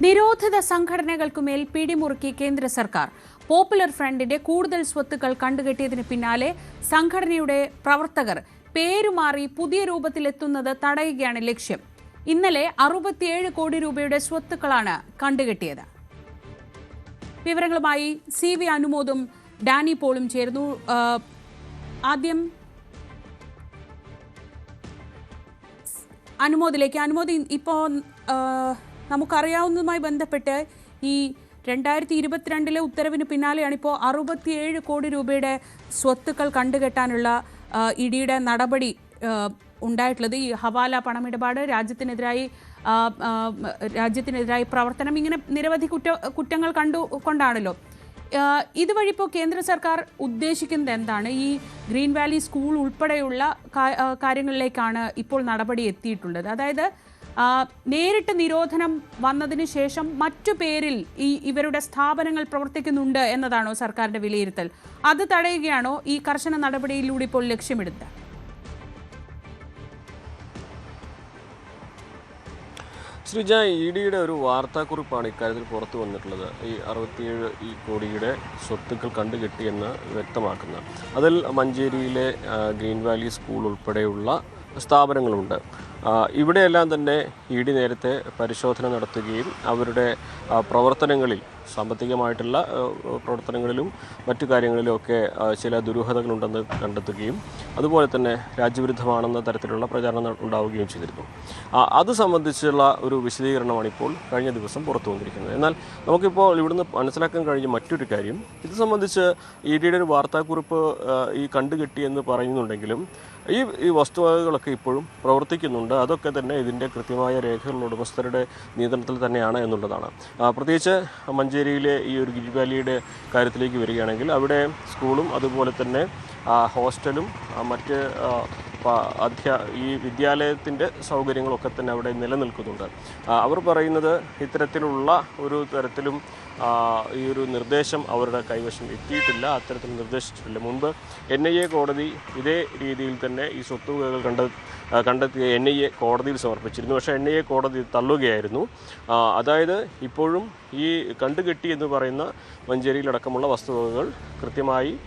നിരോധിത സംഘടനകൾക്കുമേൽ പിടിമുറുക്കി കേന്ദ്ര സർക്കാർ. പോപ്പുലർ ഫ്രണ്ടിന്റെ കൂടുതൽ സ്വത്തുക്കൾ കണ്ടുകെട്ടിയതിന് പിന്നാലെ സംഘടനയുടെ പ്രവർത്തകർ പേരുമാറി പുതിയ രൂപത്തിലെത്തുന്നത് തടയുകയാണ് ലക്ഷ്യം. ഇന്നലെ അറുപത്തിയേഴ് കോടി രൂപയുടെ സ്വത്തുക്കളാണ് കണ്ടുകെട്ടിയത്. വിവരങ്ങളുമായി സി വി അനുമോദും ഡാനി പോളും ചേർന്നു ആദ്യം അനുമോദിലേക്ക്. അനുമോദി ഇപ്പോൾ നമുക്കറിയാവുന്നതുമായി ബന്ധപ്പെട്ട് ഈ രണ്ടായിരത്തി ഇരുപത്തിരണ്ടിലെ ഉത്തരവിന് പിന്നാലെയാണ് ഇപ്പോൾ അറുപത്തിയേഴ് കോടി രൂപയുടെ സ്വത്തുക്കൾ കണ്ടുകെട്ടാനുള്ള ഇഡിയുടെ നടപടി ഉണ്ടായിട്ടുള്ളത്. ഈ ഹവാല പണമിടപാട് രാജ്യത്തിനെതിരായി രാജ്യത്തിനെതിരായി പ്രവർത്തനം ഇങ്ങനെ നിരവധി കുറ്റ കുറ്റങ്ങൾ കണ്ടു കൊണ്ടാണല്ലോ. ഇതുവഴി ഇപ്പോൾ കേന്ദ്ര സർക്കാർ ഉദ്ദേശിക്കുന്നത് എന്താണ്? ഈ ഗ്രീൻ വാലി സ്കൂൾ ഉൾപ്പെടെയുള്ള കാര്യങ്ങളിലേക്കാണ് ഇപ്പോൾ നടപടി എത്തിയിട്ടുള്ളത്. അതായത് നേരിട്ട് നിരോധനം വന്നതിന് ശേഷം മറ്റു പേരിൽ ഈ ഇവരുടെ സ്ഥാപനങ്ങൾ പ്രവർത്തിക്കുന്നുണ്ട് എന്നതാണോ സർക്കാരിന്റെ വിലയിരുത്തൽ? അത് തടയുകയാണോ ഈ കർശന നടപടിയിലൂടെ ഇപ്പോൾ ലക്ഷ്യമിടുന്നത്? ശ്രീജ ഇ ഡിയുടെ ഒരു വാർത്താക്കുറിപ്പാണ് ഇക്കാര്യത്തിൽ പുറത്തു വന്നിട്ടുള്ളത്. ഈ അറുപത്തിയേഴ് ഈ കോടിയുടെ സ്വത്തുക്കൾ കണ്ടുകെട്ടിയെന്ന് വ്യക്തമാക്കുന്നത്. അതിൽ മഞ്ചേരിയിലെ ഗ്രീൻ വാലി സ്കൂൾ ഉൾപ്പെടെയുള്ള സ്ഥാപനങ്ങളുണ്ട്. ഇവിടെയെല്ലാം തന്നെ ഇ ഡി നേരത്തെ പരിശോധന നടത്തുകയും അവരുടെ പ്രവർത്തനങ്ങളിൽ സാമ്പത്തികമായിട്ടുള്ള പ്രവർത്തനങ്ങളിലും മറ്റു കാര്യങ്ങളിലും ഒക്കെ ചില ദുരൂഹതകളുണ്ടെന്ന് കണ്ടെത്തുകയും അതുപോലെ തന്നെ രാജ്യവിരുദ്ധമാണെന്ന തരത്തിലുള്ള പ്രചാരണം ഉണ്ടാവുകയും ചെയ്തിരുന്നു. അത് സംബന്ധിച്ചുള്ള ഒരു വിശദീകരണമാണ് ഇപ്പോൾ കഴിഞ്ഞ ദിവസം പുറത്തു വന്നിരിക്കുന്നത് എന്നാൽ നമുക്കിപ്പോൾ ഇവിടുന്ന് മനസ്സിലാക്കാൻ കഴിഞ്ഞ മറ്റൊരു കാര്യം ഇത് സംബന്ധിച്ച് ഇ ഡിയുടെ ഒരു വാർത്താക്കുറിപ്പ് ഈ കണ്ടുകെട്ടിയെന്ന് പറയുന്നുണ്ടെങ്കിലും ഈ ഈ വസ്തുവകകളൊക്കെ ഇപ്പോഴും പ്രവർത്തിക്കുന്നുണ്ട്. അതൊക്കെ തന്നെ ഇതിന്റെ കൃത്യമായ രേഖകളുടെ ഉടമസ്ഥരുടെ നിയന്ത്രണത്തിൽ തന്നെയാണ് എന്നുള്ളതാണ്. പ്രത്യേകിച്ച് പ്രത്യേകിച്ച് മഞ്ചേരിയിലെ ഈ ഒരു ഗിരി വാലിയുടെ കാര്യത്തിലേക്ക് വരികയാണെങ്കിൽ അവിടെ സ്കൂളും അതുപോലെ തന്നെ ഹോസ്റ്റലും മറ്റ് അധ്യാ ഈ വിദ്യാലയത്തിന്റെ സൗകര്യങ്ങളൊക്കെ തന്നെ അവിടെ നിലനിൽക്കുന്നുണ്ട്. അവർ പറയുന്നത് ഇത്തരത്തിലുള്ള ഒരു തരത്തിലും ഈ ഒരു നിർദ്ദേശം അവരുടെ കൈവശം എത്തിയിട്ടില്ല അത്തരത്തിൽ നിർദ്ദേശിച്ചിട്ടില്ല. മുൻപ് എൻ ഐ എ കോടതി ഇതേ രീതിയിൽ തന്നെ ഈ സ്വത്തുവകകൾ കണ്ട കണ്ടെത്തിയ എൻ ഐ എ കോടതിയിൽ സമർപ്പിച്ചിരുന്നു. പക്ഷേ എൻ ഐ എ കോടതി തള്ളുകയായിരുന്നു. അതായത് ഇപ്പോഴും ഈ കണ്ടുകെട്ടി എന്ന് പറയുന്ന മഞ്ചേരിയിലടക്കമുള്ള വസ്തുവകകൾ കൃത്യമായി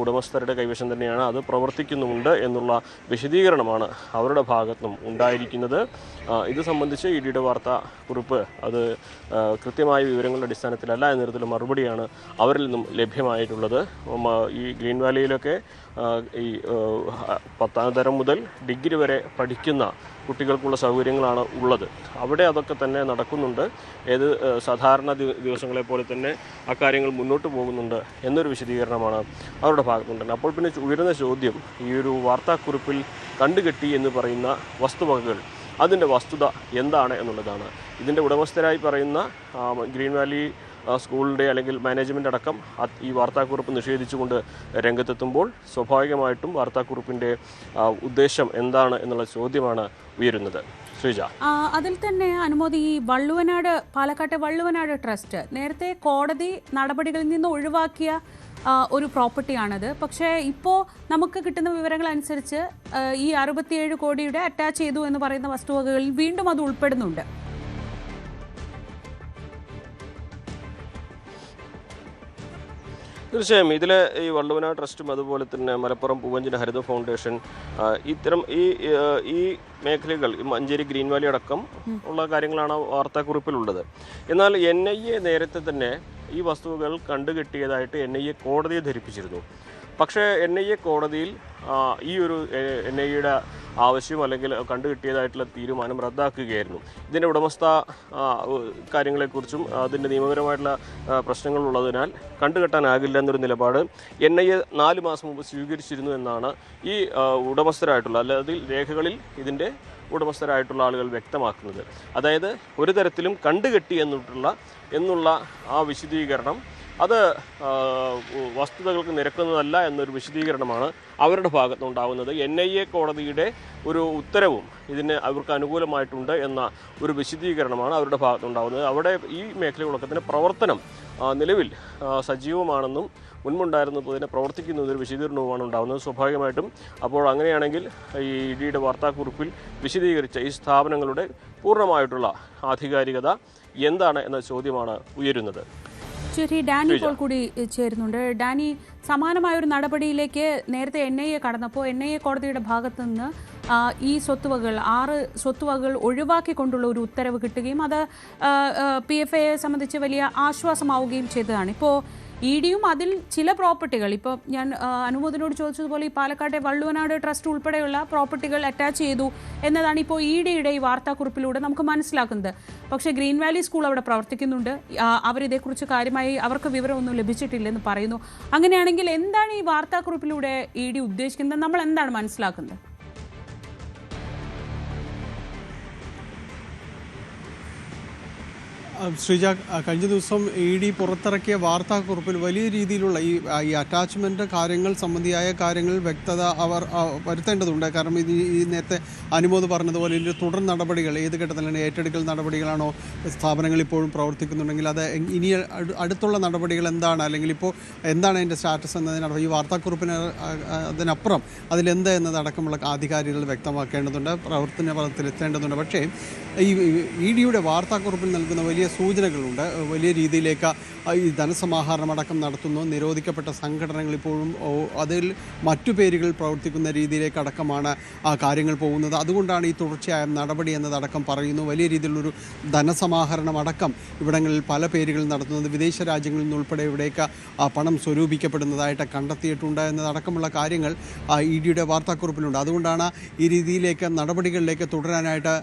ഉടമസ്ഥരുടെ കൈവശം തന്നെയാണ്. അത് പ്രവർത്തിക്കുന്നുമുണ്ട് എന്നുള്ള വിശദീകരണമാണ് അവരുടെ ഭാഗത്തും ഉണ്ടായിരിക്കുന്നത്. ഇത് സംബന്ധിച്ച് ഇ ഡിയുടെ വാർത്താ കുറിപ്പ് അത് കൃത്യമായ വിവരങ്ങളുടെ അടിസ്ഥാനത്തിലല്ല എന്ന തരത്തിൽ മറുപടിയാണ് അവരിൽ നിന്നും ലഭ്യമായിട്ടുള്ളത്. ഈ ഗ്രീൻ വാലിയിലൊക്കെ ഈ പത്താം തരം മുതൽ ഡിഗ്രി വരെ പഠിക്കുന്ന കുട്ടികൾക്കുള്ള സൗകര്യങ്ങളാണ് ഉള്ളത്. അവിടെ അതൊക്കെ തന്നെ നടക്കുന്നുണ്ട്. ഏത് സാധാരണ ദിവസങ്ങളെ പോലെ തന്നെ ആ കാര്യങ്ങൾ മുന്നോട്ട് പോകുന്നുണ്ട് എന്നൊരു വിശദീകരണമാണ് അവരുടെ ഭാഗത്തുണ്ട്. അപ്പോൾ പിന്നെ ഉയരുന്ന ചോദ്യം ഈ ഒരു വാർത്താക്കുറിപ്പിൽ കണ്ടുകെട്ടി എന്ന് പറയുന്ന വസ്തുവകകൾ അതിന്റെ വസ്തുത എന്താണ് എന്നുള്ളതാണ്. ഇതിന്റെ ഉടമസ്ഥരായി പറയുന്ന ഗ്രീൻ വാലി സ്കൂളിന്റെ അല്ലെങ്കിൽ മാനേജ്മെന്റ് അടക്കം ഈ വാർത്താക്കുറിപ്പ് നിഷേധിച്ചുകൊണ്ട് രംഗത്തെത്തുമ്പോൾ സ്വാഭാവികമായിട്ടും വാർത്താക്കുറിപ്പിന്റെ ഉദ്ദേശം എന്താണ് എന്നുള്ള ചോദ്യമാണ് ഉയരുന്നത്. ശ്രീജ. അതിൽ തന്നെ അനുമതി ഈ വള്ളുവനാട് പാലക്കാട്ടെ വള്ളുവനാട് ട്രസ്റ്റ് നേരത്തെ കോടതി നടപടികളിൽ നിന്ന് ഒഴിവാക്കിയ ഒരു പ്രോപ്പർട്ടിയാണത്. പക്ഷേ ഇപ്പോൾ നമുക്ക് കിട്ടുന്ന വിവരങ്ങൾ അനുസരിച്ച് ഈ അറുപത്തിയേഴ് കോടിയുടെ അറ്റാച്ച് ചെയ്തു എന്ന് പറയുന്ന വസ്തുവകകളിൽ വീണ്ടും അത് ഉൾപ്പെടുന്നുണ്ട്. തീർച്ചയായും ഇതിലെ ഈ വള്ളുവന ട്രസ്റ്റും അതുപോലെ തന്നെ മലപ്പുറം പൂവഞ്ചിന ഹരിത ഫൗണ്ടേഷൻ ഇത്തരം ഈ ഈ മേഖലകൾ മഞ്ചേരി ഗ്രീൻ വാലി അടക്കം ഉള്ള കാര്യങ്ങളാണ് വാർത്താക്കുറിപ്പിലുള്ളത്. എന്നാൽ എൻ ഐ എ നേരത്തെ തന്നെ ഈ വസ്തുക്കൾ കണ്ടുകെട്ടിയതായിട്ട് എൻ ഐ എ കോടതിയെ ധരിപ്പിച്ചിരുന്നു. പക്ഷേ എൻ ഐ എ കോടതിയിൽ ഈ ഒരു എൻ ഐ എയുടെ ആവശ്യം അല്ലെങ്കിൽ കണ്ടു കിട്ടിയതായിട്ടുള്ള തീരുമാനം റദ്ദാക്കുകയായിരുന്നു. ഇതിന്റെ ഉടമസ്ഥ കാര്യങ്ങളെക്കുറിച്ചും അതിന്റെ നിയമപരമായിട്ടുള്ള പ്രശ്നങ്ങളുള്ളതിനാൽ കണ്ടുകെട്ടാനാകില്ല എന്നൊരു നിലപാട് എൻ ഐ എ നാല് മാസം മുമ്പ് സ്വീകരിച്ചിരുന്നു എന്നാണ് ഈ ഉടമസ്ഥരായിട്ടുള്ള അല്ലെങ്കിൽ രേഖകളിൽ ഇതിന്റെ ഉടമസ്ഥരായിട്ടുള്ള ആളുകൾ വ്യക്തമാക്കുന്നത്. അതായത് ഒരു തരത്തിലും കണ്ടുകെട്ടി എന്നിട്ടുള്ള എന്നുള്ള ആ വിശദീകരണം അത് വസ്തുതകൾക്ക് നിരക്കുന്നതല്ല എന്നൊരു വിശദീകരണമാണ് അവരുടെ ഭാഗത്തുനിന്നുണ്ടാകുന്നത്. എൻ ഐ എ കോടതിയുടെ ഒരു ഉത്തരവും ഇതിന് അവർക്ക് അനുകൂലമായിട്ടുണ്ട് എന്ന ഒരു വിശദീകരണമാണ് അവരുടെ ഭാഗത്തുനിന്നുണ്ടാകുന്നത്. അവിടെ ഈ മേഖലകളൊക്കെ തന്നെ പ്രവർത്തനം നിലവിൽ സജീവമാണെന്നും ഇതിനെ പ്രവർത്തിക്കുന്ന ഒരു വിശദീകരണവുമാണ് ഉണ്ടാകുന്നത്. സ്വാഭാവികമായിട്ടും അപ്പോൾ അങ്ങനെയാണെങ്കിൽ ഈ ഇഡിയുടെ വാർത്താക്കുറിപ്പിൽ വിശദീകരിച്ച ഈ സ്ഥാപനങ്ങളുടെ പൂർണമായിട്ടുള്ള ആധികാരികത എന്താണ് എന്ന ചോദ്യമാണ് ഉയരുന്നത്. ശരി ഡാനി ഇപ്പോൾ കൂടി ചേരുന്നുണ്ട്. ഡാനി സമാനമായ ഒരു നടപടിയിലേക്ക് നേരത്തെ എൻ ഐ എ കടന്നപ്പോൾ എൻ ഐ എ കോടതിയുടെ ഭാഗത്തു നിന്ന് ഈ സ്വത്തുവകൾ ആറ് സ്വത്തുവകൾ ഒഴിവാക്കിക്കൊണ്ടുള്ള ഒരു ഉത്തരവ് കിട്ടുകയും അത് പി എഫ് എയെ സംബന്ധിച്ച് വലിയ ആശ്വാസമാവുകയും ചെയ്തതാണ്. ഇപ്പോൾ ഇ ഡിയും അതിൽ ചില പ്രോപ്പർട്ടികൾ. ഇപ്പോൾ ഞാൻ അനുമോദിനോട് ചോദിച്ചതുപോലെ ഈ പാലക്കാട്ടെ വള്ളുവനാട് ട്രസ്റ്റ് ഉൾപ്പെടെയുള്ള പ്രോപ്പർട്ടികൾ അറ്റാച്ച് ചെയ്തു എന്നതാണ് ഇപ്പോൾ ഇ ഡിയുടെ ഈ വാർത്താക്കുറിപ്പിലൂടെ നമുക്ക് മനസ്സിലാക്കുന്നത്. പക്ഷേ ഗ്രീൻ വാലി സ്കൂൾ അവിടെ പ്രവർത്തിക്കുന്നുണ്ട്. അവരിതേക്കുറിച്ച് കാര്യമായി അവർക്ക് വിവരമൊന്നും ലഭിച്ചിട്ടില്ലെന്ന് പറയുന്നു. അങ്ങനെയാണെങ്കിൽ എന്താണ് ഈ വാർത്താക്കുറിപ്പിലൂടെ ഇ ഡി ഉദ്ദേശിക്കുന്നത്? നമ്മൾ എന്താണ് മനസ്സിലാക്കുന്നത്? ശ്രീജ കഴിഞ്ഞ ദിവസം ഇ ഡി പുറത്തിറക്കിയ വാർത്താക്കുറിപ്പിൽ വലിയ രീതിയിലുള്ള ഈ ഈ അറ്റാച്ച്മെന്റ് കാര്യങ്ങൾ സംബന്ധിയായ കാര്യങ്ങൾ വ്യക്തത അവർ വരുത്തേണ്ടതുണ്ട്. കാരണം ഇത് ഈ- നേരത്തെ അനുമോദ് പറഞ്ഞതുപോലെ ഇതിന്റെ തുടർ നടപടികൾ ഏത് ഘട്ടത്തിലാണ് ഏറ്റെടുക്കൽ നടപടികളാണോ സ്ഥാപനങ്ങൾ ഇപ്പോഴും പ്രവർത്തിക്കുന്നുണ്ടെങ്കിൽ അത് ഇനി അടുത്തുള്ള നടപടികൾ എന്താണ്? അല്ലെങ്കിൽ ഇപ്പോൾ എന്താണ് അതിന്റെ സ്റ്റാറ്റസ് എന്നതിനടക്കം ഈ വാർത്താക്കുറിപ്പിന് അതിനപ്പുറം അതിലെന്ത് എന്നതടക്കമുള്ള ആധികാരികൾ വ്യക്തമാക്കേണ്ടതുണ്ട് പ്രവർത്തന പദത്തിലെത്തേണ്ടതുണ്ട് പക്ഷേ ഈ ഇ ഡിയുടെ വാർത്താക്കുറിപ്പിൽ നൽകുന്ന വലിയ സൂചനകളുണ്ട്. വലിയ രീതിയിലേക്ക് ഈ ധനസമാഹരണം അടക്കം നടത്തുന്നു. നിരോധിക്കപ്പെട്ട സംഘടനകൾ ഇപ്പോഴും അതിൽ മറ്റു പേരുകൾ പ്രവർത്തിക്കുന്ന രീതിയിലേക്ക് അടക്കമാണ് ആ കാര്യങ്ങൾ പോകുന്നത്. അതുകൊണ്ടാണ് ഈ തുടർച്ചയായ നടപടി എന്നതടക്കം പറയുന്നു. വലിയ രീതിയിലുള്ളൊരു ധനസമാഹരണം അടക്കം ഇവിടങ്ങളിൽ പല പേരുകൾ നടത്തുന്നത്. വിദേശ രാജ്യങ്ങളിൽ നിന്നുൾപ്പെടെ ഇവിടേക്ക് ആ പണം സ്വരൂപിക്കപ്പെടുന്നതായിട്ട് കണ്ടെത്തിയിട്ടുണ്ട് എന്നതടക്കമുള്ള കാര്യങ്ങൾ ഇ ഡിയുടെ വാർത്താക്കുറിപ്പിലുണ്ട്. അതുകൊണ്ടാണ് ഈ രീതിയിലേക്ക് നടപടികളിലേക്ക് തുടരാനായിട്ട്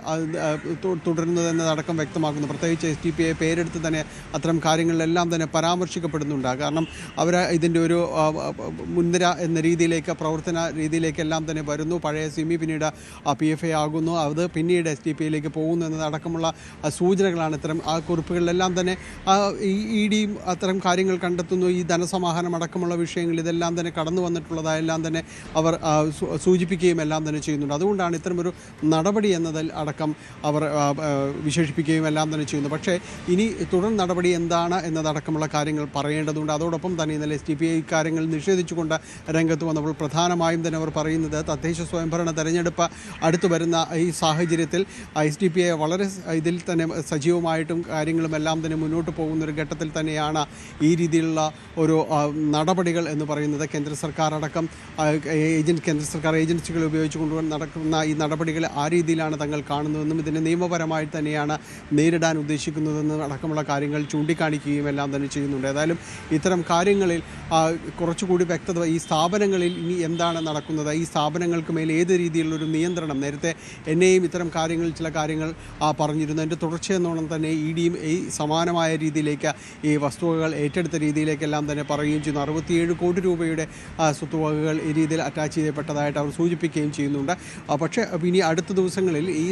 തുടരുന്നത് എന്നതടക്കം വ്യക്തമാക്കുന്നു. പ്രത്യേകിച്ച് എസ് ടി പി ഐ പേരെടുത്ത് തന്നെ അത്തരം കാര്യങ്ങളിലെല്ലാം തന്നെ പരാമർശിക്കപ്പെടുന്നുണ്ട് കാരണം അവർ ഇതിന്റെ ഒരു മുൻനിര എന്ന രീതിയിലേക്ക് പ്രവർത്തന രീതിയിലേക്കെല്ലാം തന്നെ വരുന്നു. പഴയ സിമി പിന്നീട് പി എഫ് എ ആകുന്നു. അത് പിന്നീട് എസ് ടി പി ഐയിലേക്ക് പോകുന്നു എന്നതടക്കമുള്ള സൂചനകളാണ് ഇത്തരം ആ കുറിപ്പുകളിലെല്ലാം തന്നെ ഈ ഇ ഡിയും അത്തരം കാര്യങ്ങൾ കണ്ടെത്തുന്നു. ഈ ധനസമാഹരണം അടക്കമുള്ള വിഷയങ്ങൾ ഇതെല്ലാം തന്നെ കടന്നു വന്നിട്ടുള്ളതായെല്ലാം തന്നെ അവർ സൂചിപ്പിക്കുകയും എല്ലാം തന്നെ ചെയ്യുന്നുണ്ട്. അതുകൊണ്ടാണ് ഇത്തരമൊരു നടപടി എന്നതിൽ അടക്കം അവർ വിശേഷിപ്പിക്കുകയും എല്ലാം തന്നെ ചെയ്യുന്നു. പക്ഷേ ഇനി തുടർ നടപടി എന്താണ് എന്നതടക്കമുള്ള കാര്യങ്ങൾ പറയേണ്ടതുണ്ട്. അതോടൊപ്പം തന്നെ ഇന്നലെ എസ് ടി പി ഐ കാര്യങ്ങൾ നിഷേധിച്ചുകൊണ്ട് രംഗത്ത് വന്നപ്പോൾ പ്രധാനമായും തന്നെ അവർ പറയുന്നത് തദ്ദേശ സ്വയംഭരണ തെരഞ്ഞെടുപ്പ് അടുത്തു വരുന്ന ഈ സാഹചര്യത്തിൽ എസ് ഡി പി ഐ വളരെ ഇതിൽ തന്നെ സജീവമായിട്ടും കാര്യങ്ങളും എല്ലാം തന്നെ മുന്നോട്ട് പോകുന്ന ഒരു ഘട്ടത്തിൽ തന്നെയാണ് ഈ രീതിയിലുള്ള ഒരു നടപടികൾ എന്ന് പറയുന്നത്. കേന്ദ്ര സർക്കാർ അടക്കം ആ, കേന്ദ്ര സർക്കാർ ഏജൻസികൾ ഉപയോഗിച്ചുകൊണ്ട് നടക്കുന്ന ഈ നടപടികൾ ആ രീതിയിലാണ് തങ്ങൾ കാണുന്നതെന്നും ഇതിനെ നിയമപരമായി തന്നെയാണ് നേരിടാൻ ഉദ്ദേശിക്കുന്നതെന്ന് അടക്കമുള്ള കാര്യങ്ങൾ ചൂണ്ടിക്കാണിക്കുകയും എല്ലാം തന്നെ ചെയ്യുന്നുണ്ട്. ഏതായാലും ഇത്തരം കാര്യങ്ങളിൽ കുറച്ചുകൂടി വ്യക്തത ഈ സ്ഥാപനങ്ങളിൽ ഇനി എന്താണ് നടക്കുന്നത്? ഈ സ്ഥാപനങ്ങൾക്ക് മേൽ ഏത് രീതിയിലുള്ളൊരു നിയന്ത്രണം? നേരത്തെ എന്നെയും ഇത്തരം കാര്യങ്ങളിൽ ചില കാര്യങ്ങൾ പറഞ്ഞിരുന്നു. അതിന്റെ തുടർച്ചയെന്നോണം തന്നെ ഇ ഡിയും ഈ സമാനമായ രീതിയിലേക്ക് ഈ വസ്തുവകകൾ ഏറ്റെടുത്ത രീതിയിലേക്കെല്ലാം തന്നെ പറയുകയും ചെയ്യുന്നു. അറുപത്തിയേഴ് കോടി രൂപയുടെ സ്വത്തുവകകൾ ഈ രീതിയിൽ അറ്റാച്ച് ചെയ്യപ്പെട്ടതായിട്ട് അവർ സൂചിപ്പിക്കുകയും ചെയ്യുന്നുണ്ട്. പക്ഷേ ഇനി അടുത്ത ദിവസങ്ങളിൽ ഈ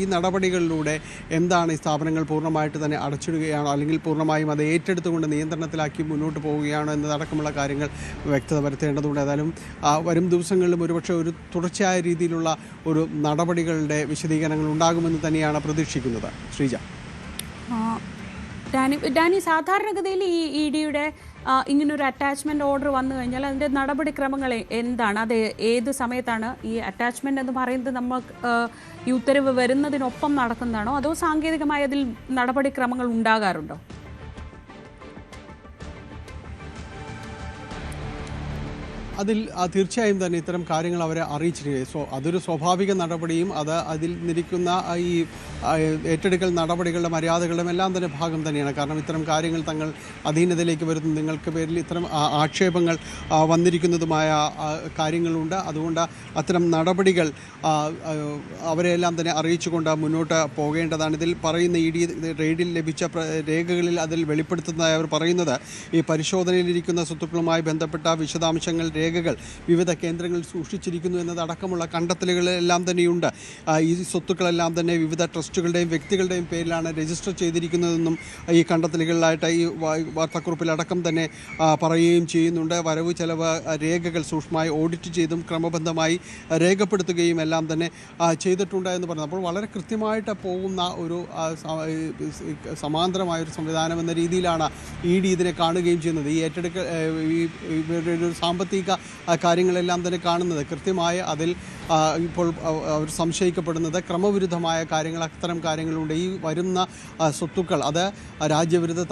ഈ നടപടികളിലൂടെ എന്താണ് ഈ സ്ഥാപനങ്ങൾ പൂർണമായിട്ട് തന്നെ അടച്ചിടുകയാണോ? അല്ലെങ്കിൽ പൂർണമായും അത് ഏറ്റെടുത്തുകൊണ്ട് നിയന്ത്രണത്തിലാക്കി മുന്നോട്ട് പോവുകയാണോ എന്നതടക്കമുള്ള കാര്യങ്ങൾ വ്യക്തത വരുത്തേണ്ടതുണ്ട്. ഏതായാലും വരും ദിവസങ്ങളിലും ഒരുപക്ഷെ ഒരു തുടർച്ചയായ രീതിയിലുള്ള ഒരു നടപടികളുടെ വിശദീകരണങ്ങൾ ഉണ്ടാകുമെന്ന് തന്നെയാണ് പ്രതീക്ഷിക്കുന്നത്. ശ്രീജ. ഡാനി ഡാനി സാധാരണഗതിയിൽ ഈ ഇ ഡിയുടെ ഇങ്ങനൊരു അറ്റാച്ച്മെന്റ് ഓർഡർ വന്നു കഴിഞ്ഞാൽ അതിന്റെ നടപടിക്രമങ്ങൾ എന്താണ്? അത് ഏത് സമയത്താണ് ഈ അറ്റാച്ച്മെന്റ് എന്ന് പറയുന്നത് നമ്മൾ ഈ ഉത്തരവ് വരുന്നതിനൊപ്പം നടക്കുന്നതാണോ? അതോ സാങ്കേതികമായി അതിൽ നടപടിക്രമങ്ങൾ ഉണ്ടാകാറുണ്ടോ? അതിൽ തീർച്ചയായും തന്നെ ഇത്തരം കാര്യങ്ങൾ അവരെ അറിയിച്ചിരിക്കുക സോ അതൊരു സ്വാഭാവിക നടപടിയും അത് അതിൽ നിരിക്കുന്ന ഈ ഏറ്റെടുക്കൽ നടപടികളുടെ മര്യാദകളുടെ എല്ലാം തന്നെ ഭാഗം തന്നെയാണ്. കാരണം ഇത്തരം കാര്യങ്ങൾ തങ്ങൾ അധീനതയിലേക്ക് വരുന്ന നിങ്ങൾക്ക് പേരിൽ ഇത്തരം ആക്ഷേപങ്ങൾ വന്നിരിക്കുന്നതുമായ കാര്യങ്ങളുണ്ട്. അതുകൊണ്ട് അത്തരം നടപടികൾ അവരെല്ലാം തന്നെ അറിയിച്ചുകൊണ്ട് മുന്നോട്ട് പോകേണ്ടതാണ്. ഇതിൽ പറയുന്ന ഇ ഡി റെയ്ഡിൽ ലഭിച്ച രേഖകളിൽ അതിൽ വെളിപ്പെടുത്തുന്നതായി അവർ പറയുന്നത് ഈ പരിശോധനയിലിരിക്കുന്ന സ്വത്തുക്കളുമായി ബന്ധപ്പെട്ട വിശദാംശങ്ങൾ രേഖ രേഖകൾ വിവിധ കേന്ദ്രങ്ങളിൽ സൂക്ഷിച്ചിരിക്കുന്നു എന്നതടക്കമുള്ള കണ്ടെത്തലുകളെല്ലാം തന്നെയുണ്ട്. ഈ സ്വത്തുക്കളെല്ലാം തന്നെ വിവിധ ട്രസ്റ്റുകളുടെയും വ്യക്തികളുടെയും പേരിലാണ് രജിസ്റ്റർ ചെയ്തിരിക്കുന്നതെന്നും ഈ കണ്ടെത്തലുകളിലായിട്ട് ഈ വാർത്താക്കുറിപ്പിലടക്കം തന്നെ പറയുകയും ചെയ്യുന്നുണ്ട്. വരവ് ചെലവ് രേഖകൾ സൂക്ഷ്മമായി ഓഡിറ്റ് ചെയ്തും ക്രമബദ്ധമായി രേഖപ്പെടുത്തുകയും എല്ലാം തന്നെ ചെയ്തിട്ടുണ്ട് എന്ന് പറയുന്നത് അപ്പോൾ വളരെ കൃത്യമായിട്ട് പോകുന്ന ഒരു സമാന്തരമായ ഒരു സംവിധാനം എന്ന രീതിയിലാണ് ഇ ഡി ഇതിനെ കാണുകയും ചെയ്യുന്നത്. ഈ ഏറ്റെടുക്കൽ ഇവരുടെ ഒരു സാമ്പത്തിക കാര്യങ്ങളെല്ലാം തന്നെ കാണുന്നത്. കൃത്യമായ അതിൽ ഇപ്പോൾ അവ- അവർ സംശയിക്കപ്പെടുന്നത് ക്രമവിരുദ്ധമായ കാര്യങ്ങൾ അത്തരം കാര്യങ്ങളുണ്ട്. ഈ വരുന്ന സ്വത്തുക്കൾ അത് രാജ്യവിരുദ്ധ